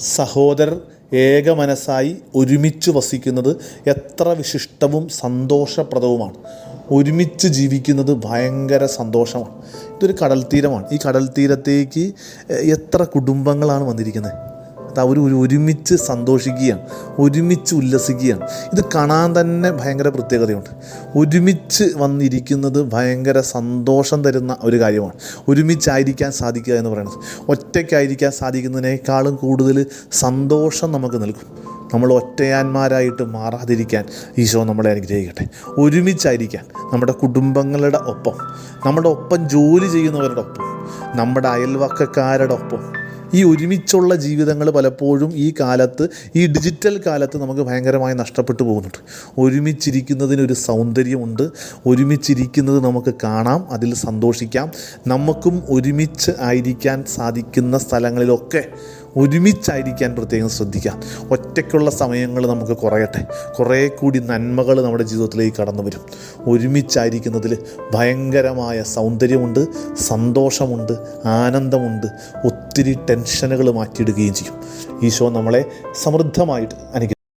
സഹോദരർ ഏകമനസ്സായി ഒരുമിച്ച് വസിക്കുന്നത് എത്ര വിശിഷ്ടവും സന്തോഷപ്രദവുമാണ്. ഒരുമിച്ച് ജീവിക്കുന്നത് ഭയങ്കര സന്തോഷമാണ്. ഇതൊരു കടൽ തീരമാണ് ഈ കടൽ തീരത്തേക്ക് എത്ര കുടുംബങ്ങളാണ് വന്നിരിക്കുന്നത്? അവർ ഒരു ഒരുമിച്ച് സന്തോഷിക്കുകയാണ് ഒരുമിച്ച് ഉല്ലസിക്കുകയാണ്. ഇത് കാണാൻ തന്നെ ഭയങ്കര പ്രത്യേകതയുണ്ട്. ഒരുമിച്ച് വന്നിരിക്കുന്നത് ഭയങ്കര സന്തോഷം തരുന്ന ഒരു കാര്യമാണ്. ഒരുമിച്ചായിരിക്കാൻ സാധിക്കുക എന്ന് പറയുന്നത്. ഒറ്റയ്ക്കായിരിക്കാൻ സാധിക്കുന്നതിനേക്കാളും കൂടുതൽ സന്തോഷം നമുക്ക് നൽകും. നമ്മൾ ഒറ്റയാന്മാരായിട്ട് മാറാതിരിക്കാൻ ഈശോ നമ്മളെ അനുഗ്രഹിക്കട്ടെ. ഒരുമിച്ചായിരിക്കാൻ നമ്മുടെ കുടുംബങ്ങളുടെ ഒപ്പം നമ്മുടെ ഒപ്പം ജോലി ചെയ്യുന്നവരുടെ ഒപ്പം നമ്മുടെ അയൽവക്കക്കാരുടെ ഒപ്പം ഈ ഒരുമിച്ചുള്ള ജീവിതങ്ങൾ പലപ്പോഴും ഈ കാലത്ത് ഈ ഡിജിറ്റൽ കാലത്ത് നമുക്ക് ഭയങ്കരമായി നഷ്ടപ്പെട്ടു പോകുന്നുണ്ട്. ഒരുമിച്ചിരിക്കുന്നതിനൊരു സൗന്ദര്യമുണ്ട്. ഒരുമിച്ചിരിക്കുന്നത് നമുക്ക് കാണാം അതിൽ സന്തോഷിക്കാം. നമുക്കും ഒരുമിച്ച് ആയിരിക്കാൻ സാധിക്കുന്ന സ്ഥലങ്ങളിലൊക്കെ ഒരുമിച്ചായിരിക്കാൻ പ്രത്യേകം ശ്രദ്ധിക്കാം. ഒറ്റയ്ക്കുള്ള സമയങ്ങൾ നമുക്ക് കുറയട്ടെ. കുറേ കൂടി നന്മകൾ നമ്മുടെ ജീവിതത്തിലേക്ക് കടന്നു വരും. ഒരുമിച്ചായിരിക്കുന്നതിൽ ഭയങ്കരമായ സൗന്ദര്യമുണ്ട് സന്തോഷമുണ്ട് ആനന്ദമുണ്ട് ഒത്തിരി ടെൻഷനുകൾ മാറ്റിയിടുകയും ചെയ്യും. ഈശോ നമ്മളെ സമൃദ്ധമായിട്ട് അനുഗ്രഹിക്കും.